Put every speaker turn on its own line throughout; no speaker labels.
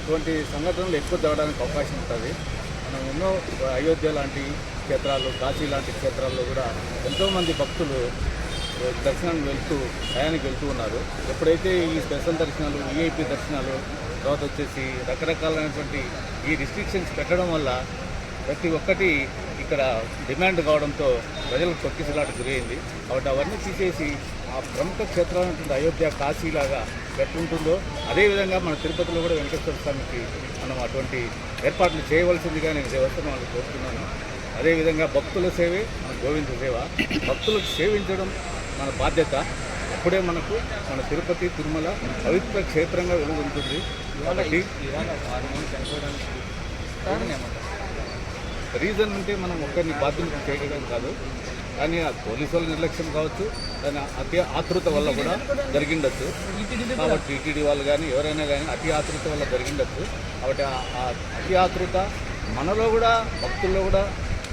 ఇటువంటి సంఘటనలు ఎక్కువ జరగడానికి అవకాశం ఉంటుంది. మనం ఎన్నో అయోధ్య లాంటి క్షేత్రాలు కాశీ లాంటి క్షేత్రాల్లో కూడా ఎంతోమంది భక్తులు దర్శనానికి వెళ్తూ టయానికి వెళ్తూ ఉన్నారు. ఎప్పుడైతే ఈ స్పెషల్ దర్శనాలు విఐపి దర్శనాలు తర్వాత వచ్చేసి రకరకాలైనటువంటి ఈ రిస్ట్రిక్షన్స్ పెట్టడం వల్ల ప్రతి ఒక్కటి ఇక్కడ డిమాండ్ కావడంతో ప్రజలకు తొక్కిసలాట గురైంది. కాబట్టి అవన్నీ తీసేసి ఆ ప్రముఖ క్షేత్రాలైనటువంటి అయోధ్య కాశీలాగా ఎట్లుంటుందో అదేవిధంగా మన తిరుపతిలో కూడా వెంకటేశ్వర స్వామికి మనం అటువంటి ఏర్పాట్లు చేయవలసిందిగా నేను దేవస్థానాలు కోరుతున్నాను అదేవిధంగా భక్తుల సేవే మన గోవింద సేవ భక్తులకు సేవించడం మన బాధ్యత అప్పుడే మనకు మన తిరుపతి తిరుమల పవిత్ర క్షేత్రంగా వెలుగుంటుంది కాబట్టి రీజన్ అంటే మనం ఒక్కరిని బాధ్యత చేయడం కాదు కానీ ఆ పోలీసు వాళ్ళ నిర్లక్ష్యం కావచ్చు దాని అతి ఆతృత వల్ల కూడా జరిగిండొచ్చు. కాబట్టి టీటీడీ వాళ్ళు కానీ ఎవరైనా కానీ అతి ఆతృత వల్ల జరిగిండొచ్చు. కాబట్టి ఆ అతి ఆతృత మనలో కూడా భక్తుల్లో కూడా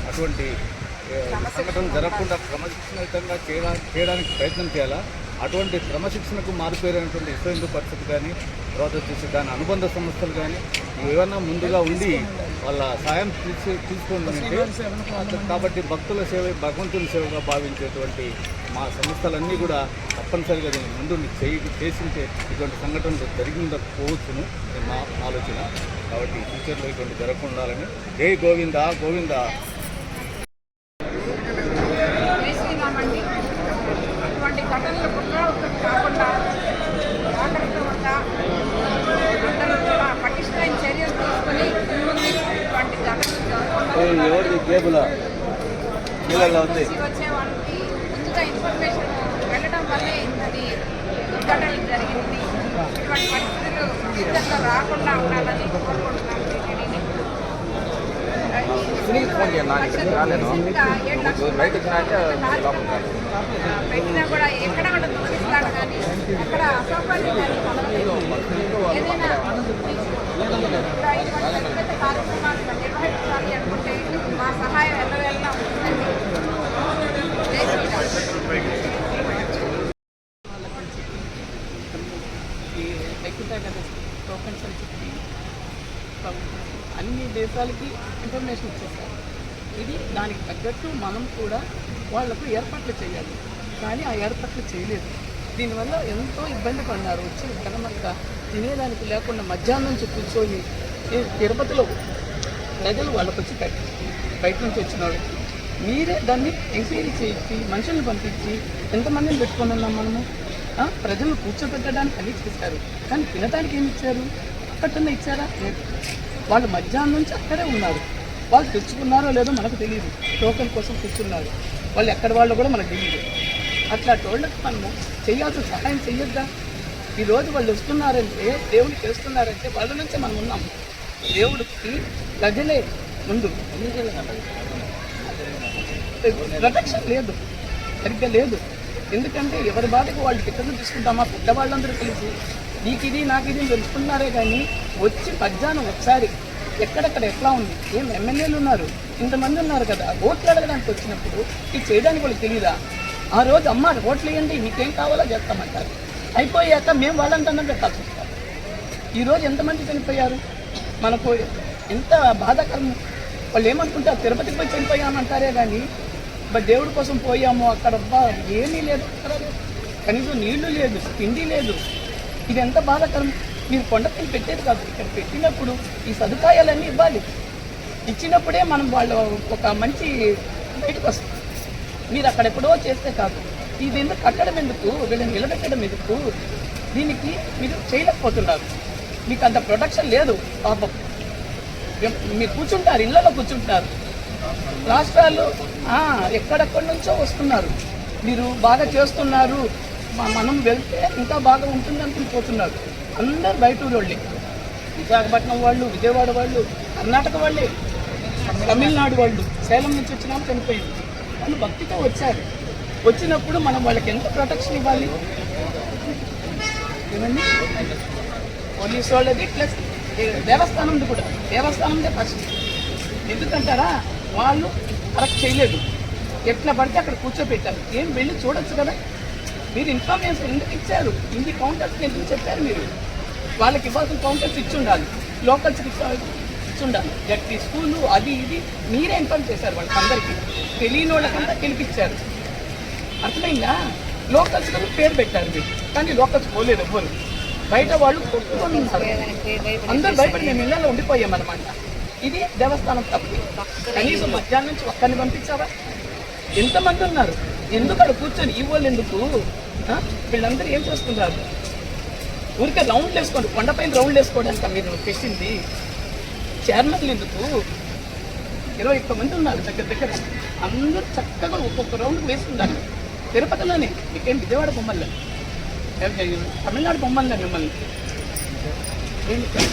అటువంటి సంఘటన జరగకుండా క్రమశిక్షణయుతంగా చేయడా చేయడానికి ప్రయత్నం చేయాలా? అటువంటి క్రమశిక్షణకు మారిపోయినటువంటి విశ్వ హిందూ పరిస్థితి కానీ తర్వాత వచ్చేసి దాని అనుబంధ సంస్థలు కానీ ఏమన్నా ముందుగా ఉండి వాళ్ళ సాయం తీసు తీసుకుంటుందంటే కాబట్టి భక్తుల సేవ భగవంతుని సేవగా భావించేటువంటి మా సంస్థలన్నీ కూడా తప్పనిసరిగా దీన్ని ముందు చేయి చేసింటే ఇటువంటి సంఘటనలు జరిగిండకపోవచ్చును మా ఆలోచన. కాబట్టి ఫ్యూచర్లో ఇటువంటి జరగకుండా ఉండాలని. జై గోవింద గోవింద
జై శ్రీరామండి అటువంటి ఘటనలు పునరావృతం కాకుండా జాగ్రత్తగా అందరూ కూడా పటిష్టమైన చర్యలు తీసుకొని ముందు ఇటువంటి ఘటనలు జరగకుండా
ఎవరిది? కేబుల్? నీళ్ళల్లో ఉంది.
రాకుండా ఉండాలని కోరుకుంటున్నాను.
సునీల్ ఫోన్ చేయండి నాకు ఇక్కడికి రాలేను. బయట వచ్చినా అంటే
పెట్టినా కూడా ఎక్కడ
అన్ని దేశాలకి ఇన్ఫర్మేషన్ ఇచ్చేస్తారు? ఇది దానికి తగ్గట్టు మనం కూడా వాళ్ళకు ఏర్పాట్లు చేయాలి. కానీ ఆ ఏర్పాట్లు చేయలేదు. దీనివల్ల ఎంతో ఇబ్బంది పడినారు. వచ్చి కనమక్క తినేదానికి లేకుండా మధ్యాహ్నం నుంచి కూర్చొని తిరుపతిలో ప్రజలు వాళ్ళకు వచ్చి బయట బయట నుంచి వచ్చిన వాళ్ళకి మీరే దాన్ని ఎంక్వైరీ చేయించి మనుషుల్ని పంపించి ఎంతమందిని పెట్టుకొని ఉన్నాం మనము? ప్రజలు కూర్చోబెట్టడానికి అన్ని చేశారు. కానీ తినడానికి ఏమి ఇచ్చారు? అక్కడన్నా ఇచ్చారా? లేదు. వాళ్ళు మధ్యాహ్నం నుంచి అక్కడే ఉన్నారు. వాళ్ళు తెచ్చుకున్నారో లేదో మనకు తెలియదు టోకెన్ కోసం కూర్చున్నారు వాళ్ళు ఎక్కడ వాళ్ళు కూడా మనకు తెలియదు అట్లా వాళ్ళకి మనము చేయాల్సిన సహాయం చెయ్యొద్దా ఈరోజు వాళ్ళు వస్తున్నారంటే దేవుడు చేస్తున్నారంటే వాళ్ళ నుంచే మనం ఉన్నాం. దేవుడికి ప్రజలే ముందు. ప్రొటెక్షన్ లేదు. సరిగ్గా లేదు. ఎందుకంటే ఎవరి బాధకు వాళ్ళు టికెట్లు తీసుకుంటామా? పెద్దవాళ్ళందరూ కలిసి నీకు ఇది నాకు ఇది తెలుసుకుంటున్నారే తెలుసుకున్నారే కానీ వచ్చి మధ్యాహ్నం ఒకసారి ఎక్కడెక్కడ ఎట్లా ఉంది ఏం ఎమ్మెల్యేలు ఉన్నారు ఇంతమంది ఉన్నారు కదా ఓట్లు అడగడానికి వచ్చినప్పుడు ఇది చేయడానికి వాళ్ళకి తెలియదా ఆ రోజు అమ్మ ఓట్లు వేయండి మీకేం కావాలో చేస్తామంటారు. అయిపోయాక మేము వాళ్ళంటన్నా పెట్టాల్సి వస్తారు ఈరోజు ఎంతమంది చనిపోయారు? మనకు ఎంత బాధాకరం. వాళ్ళు ఏమనుకుంటారు తిరుపతికి పోయి చనిపోయామంటారే కానీ బట్ దేవుడి కోసం పోయాము అక్కడ ఏమీ లేదు. అక్కడ కనీసం నీళ్ళు లేదు తిండి లేదు. ఇది ఎంత బాధాకరం? మీరు కొండపై పెట్టేది కాదు. ఇక్కడ పెట్టినప్పుడు ఈ సదుపాయాలన్నీ ఇవ్వాలి. ఇచ్చినప్పుడే మనం వాళ్ళు ఒక మంచి బయటకు వస్తుంది మీరు అక్కడ ఎప్పుడో చేస్తే కాదు. ఇది ఎందుకు కట్టడం ఎందుకు? వీళ్ళని నిలబెట్టడం ఎందుకు? దీనికి మీరు చేయలేకపోతున్నారు. మీకు అంత ప్రొటెక్షన్ లేదు. పాపం. మీరు కూర్చుంటారు. ఇళ్ళలో కూర్చుంటారు. రాష్ట్రాలు ఎక్కడెక్కడి నుంచో వస్తున్నారు. మీరు బాగా చేస్తున్నారు. మనం వెళ్తే ఇంకా బాగా ఉంటుంది అనుకుని అందరు బయట వాళ్ళే విశాఖపట్నం వాళ్ళు విజయవాడ వాళ్ళు కర్ణాటక వాళ్ళే తమిళనాడు వాళ్ళు సేలం నుంచి వచ్చిన వాళ్ళు చనిపోయింది వాళ్ళు భక్తితో వచ్చారు. వచ్చినప్పుడు మనం వాళ్ళకి ఎంత ప్రొటెక్షన్ ఇవ్వాలి? ఏమండి? పోలీస్ వాళ్ళది ప్లస్ దేవస్థానంది కూడా. దేవస్థానందే ఫస్ట్. ఎందుకంటారా? వాళ్ళు కరెక్ట్ చేయలేదు. ఎట్లా పడితే అక్కడ కూర్చోబెట్టారు ఏం వెళ్ళి చూడొచ్చు కదా? మీరు ఇన్ఫర్మేషన్ ఎందుకు ఇచ్చారు? ఇన్ని కౌంటర్స్ ఎందుకు చెప్పారు మీరు? వాళ్ళకి ఇవ్వాల్సిన కౌంటర్స్ ఇచ్చి ఉండాలి. లోకల్స్కి ఇచ్చి ఉండాలి. జట్టి స్కూలు అది ఇది మీరే ఇన్ఫార్మ్ చేశారు వాళ్ళకి అందరికీ తెలియని వాళ్ళకంతా గెలిపించారు అర్థమైందా? లోకల్స్ కదా పేరు పెట్టారు మీరు. కానీ లోకల్స్ పోలేదు ఎవ్వరు. బయట వాళ్ళు కొట్టుకొని ఉన్నారు. అందరు బయట మేము ఇళ్ళలో ఉండిపోయాం అనమాట ఇది దేవస్థానం తప్పు. కనీసం మధ్యాహ్నం నుంచి ఒక్కరిని పంపించావా? ఎంతమంది ఉన్నారు? ఎందుకు అక్కడ కూర్చొని? ఇవ్వాలి ఎందుకు వీళ్ళందరూ ఏం చేస్తున్నారు? ఊరికే రౌండ్లు వేసుకోండి. కొండపైన రౌండ్లు వేసుకోవడానికి మీరు పెట్టింది? చైర్మన్లు ఎందుకు? ఇరవై ఒక్క మంది ఉన్నారు దగ్గర దగ్గర. అందరూ చక్కగా ఒక్కొక్క రౌండ్ వేసుకుంటారు తిరుపతిలోనే. మీకేం విజయవాడ బొమ్మల్లో తమిళనాడు బొమ్మల్లో మిమ్మల్ని? ఏంటి?